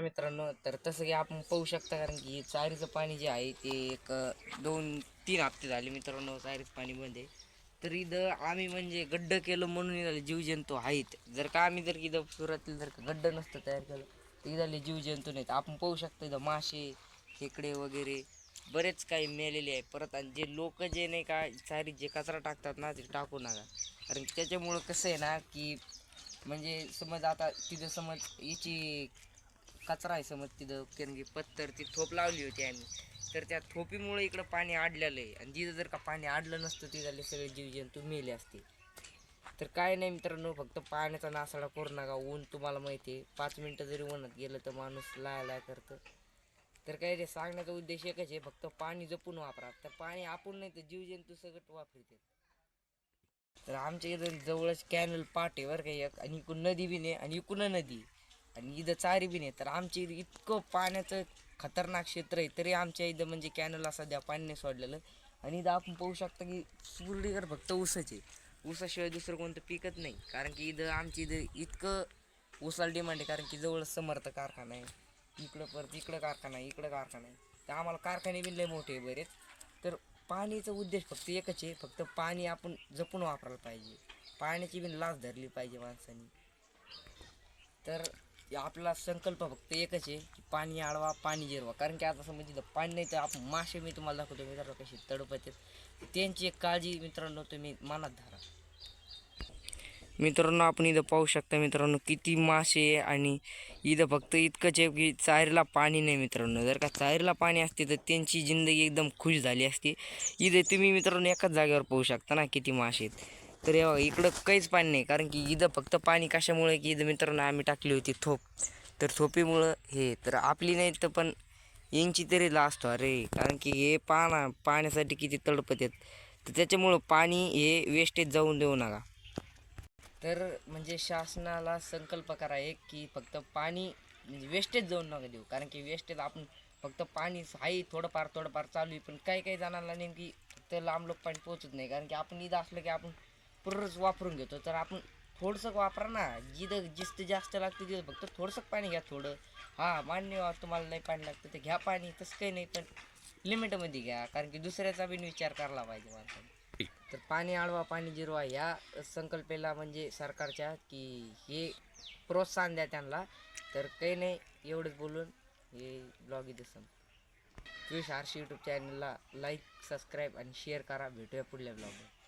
मित्रांनो तर तसं की आपण पाहू शकता कारण की चारीचं पाणी जे आहे ते एक दोन तीन हप्ते झाले मित्रांनो चारीचं पाणी बंद आहे तर इथं आम्ही म्हणजे गड्ड केलं म्हणून इथं जीवजंतू आहेत. जर का आम्ही जर इथं सुरुवातीला जर का गड्ड नसतं तयार केलं तर इथले जीवजंतू नाहीत. आपण पाहू शकतो इथं मासे खेकडे वगैरे बरेच काही मेलेले आहे. परत आणि जे लोक जे नाही का चारीत जे कचरा टाकतात ना ते टाकू नका. कारण त्याच्यामुळं कसं आहे ना की म्हणजे समज आता तिथं समज याची कचरा आहे समज तिथं कारण की पत्तर ती थोप लावली होती आम्ही. तर त्या थोपीमुळे इकडं पाणी आडलेलं आहे आणि जिथं जर का पाणी आडलं नसतं तिथले सगळे जीवजंतू मेले असते. तर काय नाही मित्रांनो फक्त पाण्याचा नासाडा करू नका. ऊन तुम्हाला माहिती आहे. पाच मिनटं जरी उन्हात गेलं तर माणूस लाय लाय करतं. तर काय ते सांगण्याचा उद्देश एकच आहे फक्त पाणी जपून वापरा. तर पाणी आपण नाही तर जीवजंतू सगळं वापरते तर आमच्या इथं जवळच कॅनल पाट आहे बरं का एक. आणि इकडून नदी बी नाही आणि इकडून नदी. आणि इथं चारी बी नाही. तर आमच्या इथं इतकं पाण्याचं खतरनाक क्षेत्र आहे तरी आमच्या इथं म्हणजे कॅनलला सध्या पाणी नाही सोडलेलं. आणि इथं आपण पाहू शकता की पूर्णीकडे फक्त ऊसाचे आहे. ऊसाशिवाय दुसरं कोणतं पिकत नाही. कारण की इथं आमच्या इथं इतकं ऊसाला डिमांड आहे कारण की जवळ समर्थ कारखाना आहे. इकडं परत इकडं कारखाना आहे इकडं कारखाना आहे. तर आम्हाला कारखाने बी लय मोठे आहे बरेच. तर पाणीचा उद्देश फक्त एकच आहे फक्त पाणी आपण जपून वापरायला पाहिजे. पाण्याची बी लाच धरली पाहिजे माणसाने. तर आपला संकल्प फक्त एकच आहे की पाणी आडवा पाणी जिरवा. कारण की आता समज इथं पाणी नाही तर आपण मासे मी तुम्हाला दाखवतो मित्रांनो कशी तडपत आहेत. त्यांची एक काळजी मित्रांनो तुम्ही मनात धरा. मित्रांनो आपण इथं पाहू शकता मित्रांनो किती मासे आहे आणि इथं फक्त इतकंच आहे की चायरला पाणी नाही मित्रांनो. जर का चायरला पाणी असते तर त्यांची जिंदगी एकदम खुश झाली असती. इथे तुम्ही मित्रांनो एकाच जागेवर पाहू शकता ना किती मासे आहेत. तर हे बघा, इकडं काहीच पाणी नाही. कारण की इथं फक्त पाणी कशामुळे की इथं मित्रांनो आम्ही टाकली होती थोप. तर थोपीमुळं हे तर आपली नाही तर पण यांची तरी लास्ट अरे. कारण की हे पाना पाण्यासाठी किती तडपत आहेत. तर त्याच्यामुळं पाणी हे वेस्टेज जाऊन देऊ नका. तर म्हणजे शासनाला संकल्प करा एक की फक्त पाणी म्हणजे वेस्टेज जाऊन नका देऊ. कारण की वेस्टेज आपण फक्त पाणी आहे थोडंफार थोडंफार चालू आहे. पण काही काही जणांना नेमकी तर लांब लोक पाणी पोहोचत नाही. कारण की आपण इथं असलं की आपण पूर्णच वापरून घेतो. तर आपण थोडंसं वापरा ना. जिथं जिथं जास्त लागतं तिथं फक्त थोडंसं पाणी घ्या थोडं. हां मान्य तुम्हाला नाही पाणी लागतं तर घ्या पाणी तसं काही नाही पण लिमिटमध्ये घ्या. कारण की दुसऱ्याचा बी विचार करायला पाहिजे माणसाने. तर पाणी आडवा पाणी जिरवा. या संकल्पेला म्हणजे सरकारच्या की हे प्रोत्साहन द्या त्यांना. तर काही नाही एवढंच बोलून हे ब्लॉग इथं सम क्विश आरशी यूट्यूब चॅनलला लाईक सबस्क्राईब आणि शेअर करा. भेटूया पुढल्या ब्लॉगवर